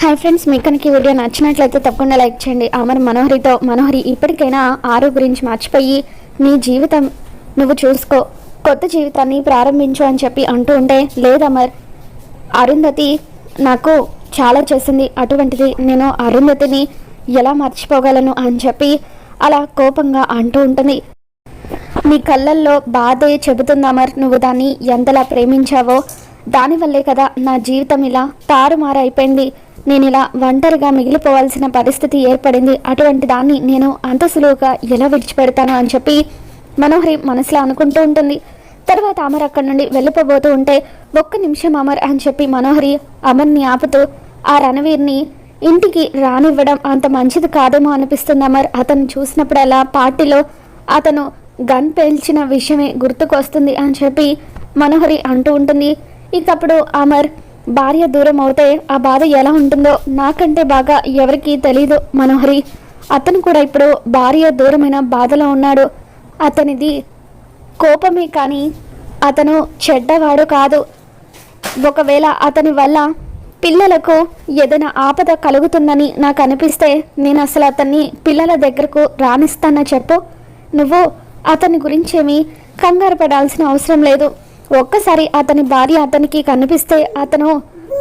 Hi friends మీకు కనుక ఈ వీడియో నచ్చినట్లయితే తప్పకుండా లైక్ చేయండి. అమర్ మనోహరితో మనోహరి ఇప్పటికైనా ఆరు గురించి మర్చిపోయి నీ జీవితం నువ్వు చూసుకో కొత్త జీవితాన్ని ప్రారంభించు అని చెప్పి అంటూ ఉంటే లేదమర్ అరుంధతి నాకు చాలా చేసింది. అటువంటిది నేను అరుంధతిని ఎలా మర్చిపోగలను అని చెప్పి అలా కోపంగా అంటూ ఉంటుంది. నీ కళ్ళల్లో బాధే చెబుతుందమర్ నువ్వు దాన్ని ఎంతలా ప్రేమించావో దానివల్లే కదా నా జీవితం ఇలా తారుమారైపోయింది. నేను ఇలా ఒంటరిగా మిగిలిపోవాల్సిన పరిస్థితి ఏర్పడింది. అటువంటి దాన్ని నేను అంత సులువుగా ఎలా విడిచిపెడతాను అని చెప్పి మనోహరి మనసులో అనుకుంటూ ఉంటుంది. తర్వాత అమర్ అక్కడి నుండి వెళ్ళిపోబోతూ ఉంటే ఒక్క నిమిషం అమర్ అని చెప్పి మనోహరి అమర్ని ఆపుతూ ఆ రణవీర్ని ఇంటికి రానివ్వడం అంత మంచిది కాదేమో అనిపిస్తుంది అమర్. అతను చూసినప్పుడల్లా పార్టీలో అతను గన్ పేల్చిన విషయమే గుర్తుకొస్తుంది అని చెప్పి మనోహరి అంటూ ఉంటుంది. ఇకప్పుడు అమర్ భార్య దూరం అవుతే ఆ బాధ ఎలా ఉంటుందో నాకంటే బాగా ఎవరికీ తెలీదు మనోహరి. అతను కూడా ఇప్పుడు భార్య దూరమైన బాధలో ఉన్నాడు. అతనిది కోపమే కానీ అతను చెడ్డవాడు కాదు. ఒకవేళ అతని వల్ల పిల్లలకు ఏదైనా ఆపద కలుగుతుందని నాకు అనిపిస్తే నేను అసలు అతన్ని పిల్లల దగ్గరకు రానిస్తానని చెప్పు? నువ్వు అతని గురించేమీ కంగారు పడాల్సిన అవసరం లేదు. ఒక్కసారి అతని భార్య అతనికి కనిపిస్తే అతను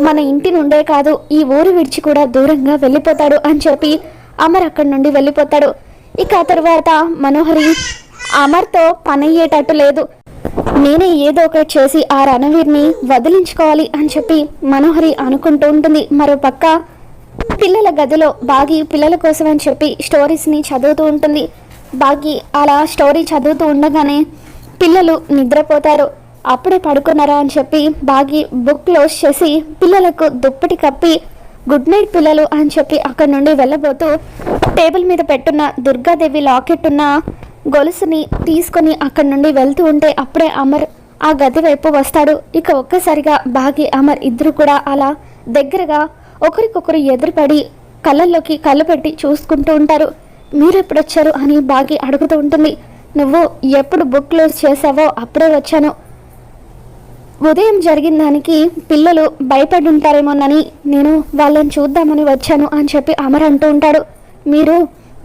మన ఇంటి నుండే కాదు ఈ ఊరు విడిచి కూడా దూరంగా వెళ్ళిపోతాడు అని చెప్పి అమర్ అక్కడి నుండి వెళ్ళిపోతాడు. ఇక ఆ తర్వాత మనోహరి అమర్తో పనయ్యేటట్టు లేదు. నేనే ఏదో ఒకటి చేసి ఆ రణవీర్ని వదిలించుకోవాలి అని చెప్పి మనోహరి అనుకుంటూ ఉంటుంది. మరో పక్క పిల్లల గదిలో బాగి పిల్లల కోసం అని చెప్పి స్టోరీస్ని చదువుతూ ఉంటుంది. బాగి అలా స్టోరీ చదువుతూ ఉండగానే పిల్లలు నిద్రపోతారు. అప్పుడే పడుకున్నారా అని చెప్పి బాగి బుక్ క్లోజ్ చేసి పిల్లలకు దుప్పటి కప్పి గుడ్ నైట్ పిల్లలు అని చెప్పి అక్కడి నుండి వెళ్ళబోతూ టేబుల్ మీద పెట్టున్న దుర్గాదేవి లాకెట్ ఉన్న గొలుసుని తీసుకొని అక్కడి నుండి వెళ్తూ ఉంటే అప్పుడే అమర్ ఆ గది వైపు వస్తాడు. ఇక ఒక్కసారిగా బాగి అమర్ ఇద్దరు కూడా అలా దగ్గరగా ఒకరికొకరు ఎదురుపడి కళ్ళల్లోకి కళ్ళు పెట్టి చూసుకుంటూ ఉంటారు. మీరు ఎప్పుడు వచ్చారు అని బాగి అడుగుతూ ఉంటుంది. నువ్వు ఎప్పుడు బుక్ క్లోజ్ చేసావో అప్పుడే వచ్చాను. ఉదయం జరిగిన దానికి పిల్లలు భయపడి ఉంటారేమోనని నేను వాళ్ళని చూద్దామని వచ్చాను అని చెప్పి అమర్ అంటూ ఉంటాడు. మీరు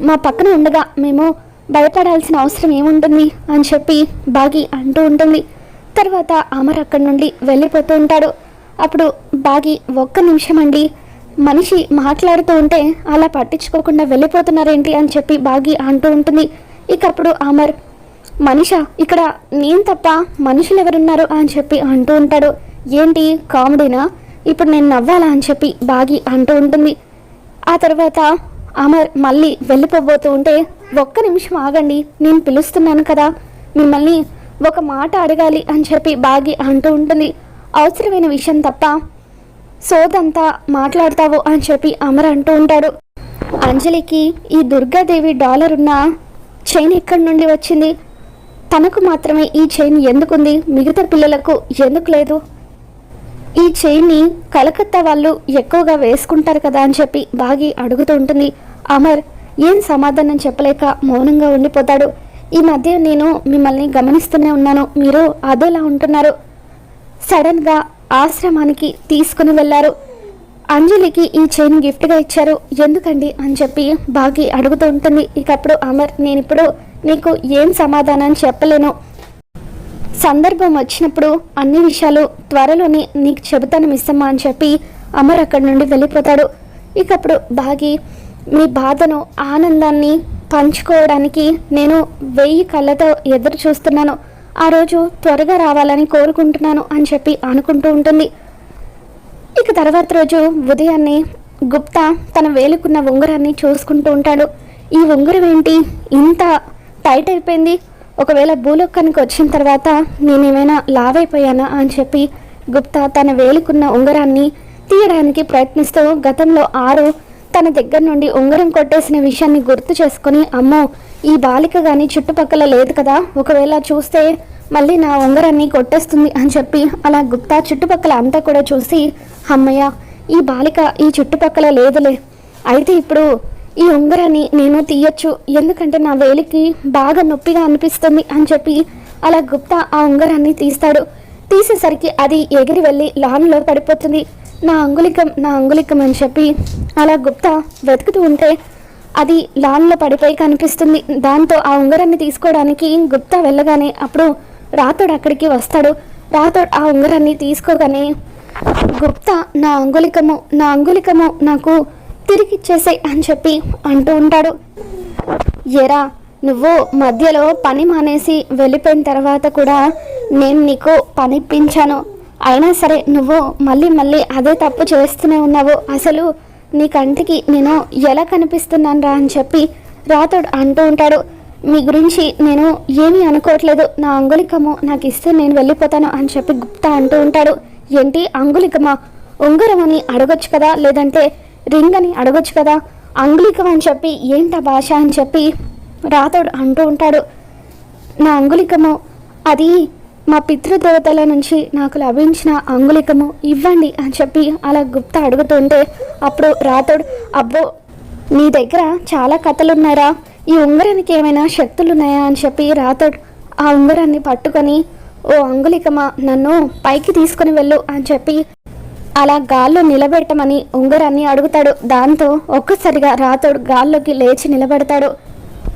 మా పక్కన ఉండగా మేము భయపడాల్సిన అవసరం ఏముంటుంది అని చెప్పి బాగి అంటూ ఉంటుంది. తర్వాత అమర్ అక్కడి నుండి వెళ్ళిపోతూ ఉంటాడు. అప్పుడు బాగి ఒక్క నిమిషం అండి మనిషి మాట్లాడుతూ ఉంటే అలా పట్టించుకోకుండా వెళ్ళిపోతున్నారేంటి అని చెప్పి బాగి అంటూ ఉంటుంది. ఇకప్పుడు అమర్ మనిష ఇక్కడ నేను తప్ప మనుషులు ఎవరున్నారు అని చెప్పి అంటూ ఉంటాడు. ఏంటి కామెడీనా? ఇప్పుడు నేను నవ్వాలా అని చెప్పి బాగి అంటూ ఉంటుంది. ఆ తర్వాత అమర్ మళ్ళీ వెళ్ళిపోబోతూ ఉంటే ఒక్క నిమిషం ఆగండి నేను పిలుస్తున్నాను కదా. మిమ్మల్ని ఒక మాట అడగాలి అని చెప్పి బాగి అంటూ ఉంటుంది. అవసరమైన విషయం తప్ప సోదంతా మాట్లాడతావు అని చెప్పి అమర్ అంటూ ఉంటాడు. అంజలికి ఈ దుర్గాదేవి డాలర్ ఉన్న చైన్ ఎక్కడి నుండి వచ్చింది? తనకు మాత్రమే ఈ చైన్ ఎందుకుంది? మిగతా పిల్లలకు ఎందుకు లేదు? ఈ చైన్ని కలకత్తా వాళ్ళు ఎక్కువగా వేసుకుంటారు కదా అని చెప్పి బాగి అడుగుతూ ఉంటుంది. అమర్ ఏం సమాధానం చెప్పలేక మౌనంగా ఉండిపోతాడు. ఈ మధ్య నేను మిమ్మల్ని గమనిస్తూనే ఉన్నాను. మీరు అదోలా ఉంటున్నారు. సడన్గా ఆశ్రమానికి తీసుకుని వెళ్ళారు. అంజలికి ఈ చైన్ గిఫ్ట్గా ఇచ్చారు. ఎందుకండి? అని చెప్పి బాగి అడుగుతూ ఉంటుంది. ఇకప్పుడు అమర్ నేను ఇప్పుడు నీకు ఏం సమాధానం చెప్పలేను. సందర్భం వచ్చినప్పుడు అన్ని విషయాలు త్వరలోనే నీకు చెబుతాను మిస్సమ్మ అని చెప్పి అమర్ అక్కడి నుండి వెళ్ళిపోతాడు. ఇకప్పుడు బాగి మీ బాధను ఆనందాన్ని పంచుకోవడానికి నేను వెయ్యి కళ్ళతో ఎదురు చూస్తున్నాను. ఆ రోజు త్వరగా రావాలని కోరుకుంటున్నాను అని చెప్పి అనుకుంటూ ఉంటుంది. ఇక తర్వాత రోజు ఉదయాన్నే గుప్తా తన వేలుకున్న ఉంగరాన్ని చూసుకుంటూ ఉంటాడు. ఈ ఉంగరం ఏంటి? ఇంత టైట్ అయిపోయింది. ఒకవేళ భూలోకానికి వచ్చిన తర్వాత నేనేమైనా లావ్ అయిపోయానా అని చెప్పి గుప్తా తన వేలుకున్న ఉంగరాన్ని తీయడానికి ప్రయత్నిస్తూ గతంలో ఆరు తన దగ్గర నుండి ఉంగరం కొట్టేసిన విషయాన్ని గుర్తు చేసుకుని అమ్మో ఈ బాలిక కానీ చుట్టుపక్కల లేదు కదా ఒకవేళ చూస్తే మళ్ళీ నా ఉంగరాన్ని కొట్టేస్తుంది అని చెప్పి అలా గుప్తా చుట్టుపక్కల అంతా కూడా చూసి అమ్మయ్య ఈ బాలిక ఈ చుట్టుపక్కల లేదులే. అయితే ఇప్పుడు ఈ ఉంగరాన్ని నేను తీయొచ్చు. ఎందుకంటే నా వేలికి బాగా నొప్పిగా అనిపిస్తుంది అని చెప్పి అలా గుప్తా ఆ ఉంగరాన్ని తీస్తాడు. తీసేసరికి అది ఎగిరి వెళ్ళి లాన్లో పడిపోతుంది. నా అంగుళికం నా అంగులికం అని చెప్పి అలా గుప్తా వెతుకుతూ ఉంటే అది లాన్లో పడిపోయి కనిపిస్తుంది. దాంతో ఆ ఉంగరాన్ని తీసుకోవడానికి గుప్తా వెళ్ళగానే అప్పుడు రాతోడు అక్కడికి వస్తాడు. రాతోడు ఆ ఉంగరాన్ని తీసుకోగానే గుప్తా నా అంగుళికము నా అంగుళికము నాకు తిరిగిచ్చేసాయి అని చెప్పి అంటూ ఉంటాడు. ఎరా నువ్వు మధ్యలో పని మానేసి వెళ్ళిపోయిన తర్వాత కూడా నేను నీకు పని ఇప్పించాను. అయినా సరే నువ్వు మళ్ళీ మళ్ళీ అదే తప్పు చేస్తూనే ఉన్నావు. అసలు నీ కంటికి నేను ఎలా కనిపిస్తున్నాను రా అని చెప్పి రాతోడు అంటూ ఉంటాడు. మీ గురించి నేను ఏమీ అనుకోవట్లేదు. నా అంగుళికము నాకు ఇస్తే నేను వెళ్ళిపోతాను అని చెప్పి గుప్తా అంటూ ఉంటాడు. ఏంటి అంగుళికమా? ఉంగరం అని అడగొచ్చు కదా? లేదంటే రింగ్ అని అడగొచ్చు కదా? అంగుళికం అని చెప్పి ఏంటా భాష అని చెప్పి రాతోడు అంటూ ఉంటాడు. నా అంగుళికము అది మా పితృదేవతల నుంచి నాకు లభించిన అంగుళికము ఇవ్వండి అని చెప్పి అలా గుప్త అడుగుతుంటే అప్పుడు రాతోడు అబ్బో నీ దగ్గర చాలా కథలు ఉన్నారా ఈ ఉంగరానికి ఏమైనా శక్తులు ఉన్నాయా అని చెప్పి రాతోడు ఆ ఉంగరాన్ని పట్టుకొని ఓ అంగుళికమా నన్ను పైకి తీసుకుని వెళ్ళు అని చెప్పి అలా గాల్లో నిలబెట్టమని ఉంగరాన్ని అడుగుతాడు. దాంతో ఒక్కసారిగా రాతోడు గాల్లోకి లేచి నిలబెడతాడు.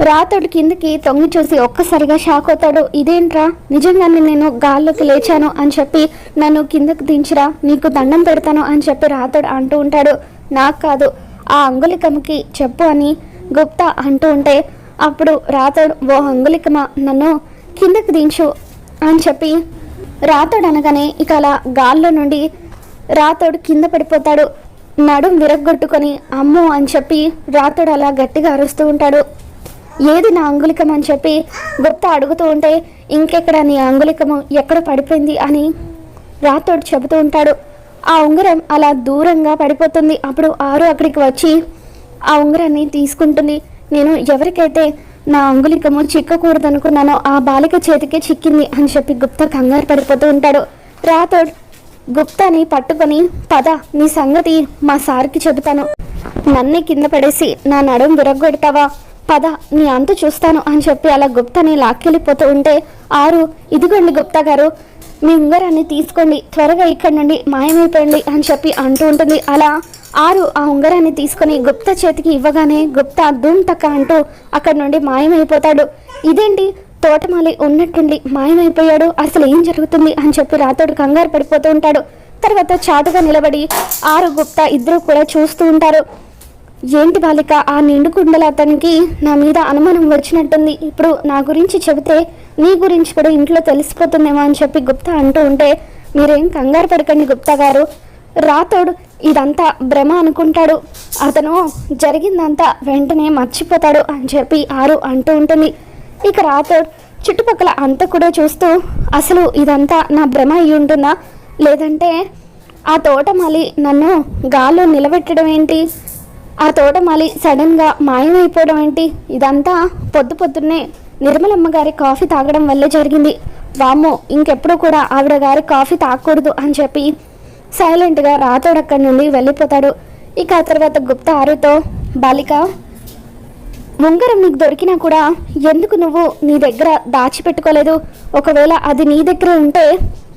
రాతోడు కిందకి తొంగి చూసి ఒక్కసారిగా షాక్ అవుతాడు. ఇదేంట్రా? నిజంగానే నేను గాల్లోకి లేచాను అని చెప్పి నన్ను కిందకు దించిరా. నీకు దండం పెడతాను అని చెప్పి రాతోడు అంటూ ఉంటాడు. నాకు కాదు ఆ అంగులికమ్మకి చెప్పు అని గుప్తా అంటూ ఉంటే అప్పుడు రాతోడు ఓ అంగులికమ్మ నన్ను కిందకి దించు. అని చెప్పి రాతోడు అనగానే ఇక అలా గాల్లో నుండి రాతోడు కింద పడిపోతాడు. నడుం విరగ్గొట్టుకొని అమ్మో అని చెప్పి రాతోడు అలా గట్టిగా అరుస్తూ ఉంటాడు. ఏది నా అంగుళికం అని చెప్పి గుప్త అడుగుతూ ఉంటే ఇంకెక్కడ నీ అంగుళికము? ఎక్కడ పడిపోయింది? అని రాతోడు చెబుతూ ఉంటాడు. ఆ ఉంగరం అలా దూరంగా పడిపోతుంది. అప్పుడు ఆరు అక్కడికి వచ్చి ఆ ఉంగరాన్ని తీసుకుంటుంది. నేను ఎవరికైతే నా అంగుళికము చిక్కకూడదనుకున్నాను ఆ బాలిక చేతికే చిక్కింది అని చెప్పి గుప్త కంగారు పడిపోతూ ఉంటాడు. రాథోడ్ గుప్తాని పట్టుకొని పద నీ సంగతి మా సార్కి చెబుతాను. నన్నే కింద పడేసి నా నడుం విరగొడతావా పద నీ అంత చూస్తాను అని చెప్పి అలా గుప్తాని లాక్కెళ్ళిపోతూ ఉంటే ఆరు ఇదిగోండి గుప్తా గారు మీ ఉంగరాన్ని తీసుకోండి త్వరగా ఇక్కడి నుండి మాయమైపోయండి అని చెప్పి అంటూ ఉంటుంది. అలా ఆరు ఆ ఉంగరాన్ని తీసుకొని గుప్త చేతికి ఇవ్వగానే గుప్తా ధూమ్ తక్క అంటూ అక్కడి నుండి మాయమైపోతాడు. ఇదేంటి? తోటమాలి ఉన్నట్టుండి మాయమైపోయాడు. అసలు ఏం జరుగుతుంది అని చెప్పి రాతోడు కంగారు పడిపోతూ ఉంటాడు. తర్వాత చాటుగా నిలబడి ఆరు గుప్తా ఇద్దరు కూడా చూస్తూ ఉంటారు. ఏంటి బాలిక ఆ నిండు కుండల అతనికి నా మీద అనుమానం వచ్చినట్టుంది. ఇప్పుడు నా గురించి చెబితే నీ గురించి కూడా ఇంట్లో తెలిసిపోతుందేమో అని చెప్పి గుప్తా అంటూ ఉంటే మీరేం కంగారు పడకండి గుప్తా గారు. రాతోడు ఇదంతా భ్రమ అనుకుంటాడు. అతను జరిగిందంతా వెంటనే మర్చిపోతాడు అని చెప్పి ఆరు అంటూ ఉంటుంది. ఇక రాతోడు చుట్టుపక్కల అంతా కూడా చూస్తూ అసలు ఇదంతా నా భ్రమ అయి ఉంటుందా? లేదంటే ఆ తోటమాలి నన్ను గాల్లో నిలబెట్టడం ఏంటి? ఆ తోటమాలి సడన్గా మాయమైపోవడం ఏంటి? ఇదంతా పొద్దు పొద్దున్నే నిర్మలమ్మ గారి కాఫీ తాగడం వల్లే జరిగింది. వామ్మో ఇంకెప్పుడు కూడా ఆవిడ గారి కాఫీ తాగకూడదు అని చెప్పి సైలెంట్గా రాతోడు అక్కడి నుండి వెళ్ళిపోతాడు. ఇక ఆ తర్వాత గుప్త ఆరుతో బాలిక ఉంగరం నీకు దొరికినా కూడా ఎందుకు నువ్వు నీ దగ్గర దాచిపెట్టుకోలేదు? ఒకవేళ అది నీ దగ్గర ఉంటే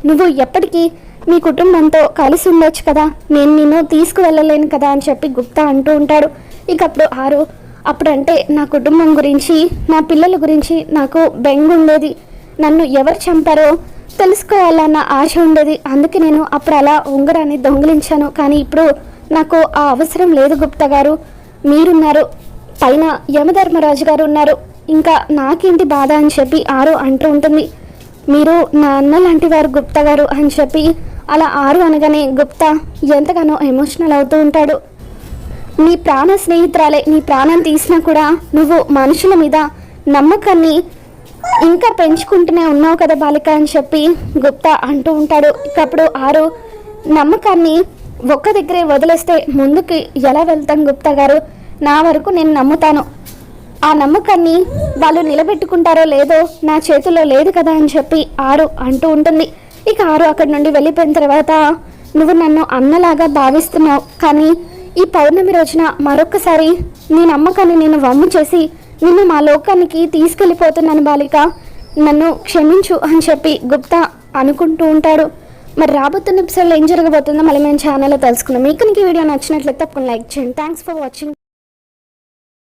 నువ్వు ఎప్పటికీ మీ కుటుంబంతో కలిసి ఉండొచ్చు కదా. నేను నిన్ను తీసుకువెళ్ళలేను కదా అని చెప్పి గుప్తా అంటూ ఉంటాడు. ఇక అప్పుడు ఆరు అప్పుడంటే నా కుటుంబం గురించి నా పిల్లల గురించి నాకు బెంగ ఉండేది. నన్ను ఎవరు చంపారో తెలుసుకోవాలన్న ఆశ ఉండేది. అందుకే నేను అప్పుడు అలా ఉంగరాన్ని దొంగిలించాను. కానీ ఇప్పుడు నాకు ఆ అవసరం లేదు గుప్తా గారు. మీరున్నారు. పైన యమధర్మరాజు గారు ఉన్నారు. ఇంకా నాకేంటి బాధ అని చెప్పి ఆరు అంటూ ఉంటుంది. మీరు నా అన్న లాంటి వారు గుప్తా గారు అని చెప్పి అలా ఆరు అనగానే గుప్తా ఎంతగానో ఎమోషనల్ అవుతూ ఉంటాడు. నీ ప్రాణ స్నేహితురాలే నీ ప్రాణం తీసినా కూడా నువ్వు మనుషుల మీద నమ్మకాన్ని ఇంకా పెంచుకుంటూనే ఉన్నావు కదా బాలిక అని చెప్పి గుప్తా అంటూ ఉంటాడు. ఇకప్పుడు ఆరు నమ్మకాన్ని ఒక్క దగ్గరే వదిలేస్తే ముందుకి ఎలా వెళ్తాం గుప్తా గారు? నా వరకు నేను నమ్ముతాను. ఆ నమ్మకాన్ని వాళ్ళు నిలబెట్టుకుంటారో లేదో నా చేతిలో లేదు కదా అని చెప్పి ఆరు అంటూ ఉంటుంది. ఇక ఆరు అక్కడి నుండి వెళ్ళిపోయిన తర్వాత నువ్వు నన్ను అన్నలాగా భావిస్తున్నావు. కానీ ఈ పౌర్ణమి రోజున మరొక్కసారి నీ నమ్మకాన్ని నేను వమ్ము చేసి నిన్ను మా లోకానికి తీసుకెళ్ళిపోతున్నాను బాలిక. నన్ను క్షమించు అని చెప్పి గుప్తా అనుకుంటూ ఉంటాడు. మరి రాబోతున్న ఎపిసోడ్లో ఏం జరగబోతుందో మళ్ళీ మేము ఛానల్లో తెలుసుకుందాం. మీకు ఈ వీడియో నచ్చినట్లయితే తప్పకుండా లైక్ చేయండి. Thanks for watching